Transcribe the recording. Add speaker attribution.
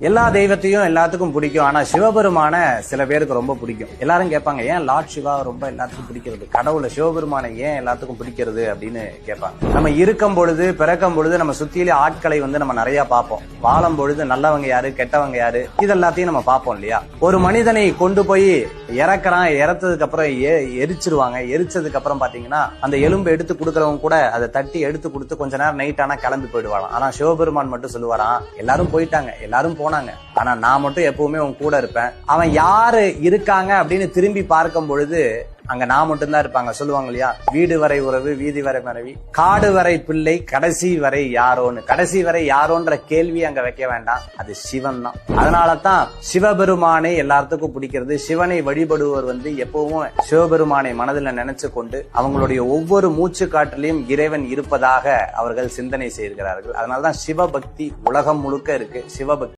Speaker 1: எல்லா தெய்வத்தையும் எல்லாத்துக்கும் பிடிக்கும். ஆனா சிவபெருமான சில பேருக்கு ரொம்ப பிடிக்கும். எல்லாரும் கேட்பாங்க ஏன் லார்ட் சிவா ரொம்ப எல்லாத்துக்கும் பிடிக்கிறது? கடவுளை சிவபெருமானை ஏன் எல்லாத்துக்கும் பிடிக்கிறது? அப்படின்னு கேட்பாங்க. நம்ம இருக்கும் பொழுது பிறக்கும் பொழுது நம்ம சுத்தியிலே ஆட்களை வந்து நம்ம நிறைய பார்ப்போம். வாழும் பொழுது நல்லவங்க யாரு கெட்டவங்க யாரு? இது எல்லாத்தையும் நம்ம பார்ப்போம் இல்லையா? ஒரு மனிதனை கொண்டு போய் இறக்குறான் இறத்ததுக்கு அப்புறம் எ- எரிச்சிருவாங்க. எரிச்சதுக்கு அப்புறம் பாத்தீங்கன்னா அந்த எலும்பு எடுத்து கொடுக்கறவங்க கூட அதை தட்டி எடுத்து கொடுத்து கொஞ்ச நேரம் நைட் ஆனா கிளம்பி போயிடுவாராம் ஆனா சிவபெருமான் மட்டும் சொல்லுவாராம் எல்லாரும் போயிட்டாங்க எல்லாரும் போனாங்க. ஆனா நான் மட்டும் எப்பவுமே உன் கூட இருப்பேன். அவன் யாரு இருக்காங்க? அப்படின்னு திரும்பி பார்க்கும் பொழுது அங்க நான் மட்டும்தான் இருப்பாங்க. சொல்லுவாங்க இல்லையா? வீடு வரை உறவு வீதி வரை மறைவி காடு வரை பிள்ளை கடைசி வரை யாரோன்னு. கடைசி வரை யாரோன்ற கேள்வி அங்க வைக்க வேண்டாம். அது சிவன் தான் அதனால தான் சிவபெருமானை எல்லாத்துக்கும் பிடிக்கிறது. சிவனை வழிபடுவோர் வந்து எப்பவும் சிவபெருமானை மனதில் நினைச்சு கொண்டு அவங்களுடைய ஒவ்வொரு மூச்சு காட்டிலையும் இறைவன் இருப்பதாக அவர்கள் சிந்தனை செய்கிறார்கள். அதனாலதான் சிவபக்தி உலகம் முழுக்க இருக்கு. சிவபக்தி.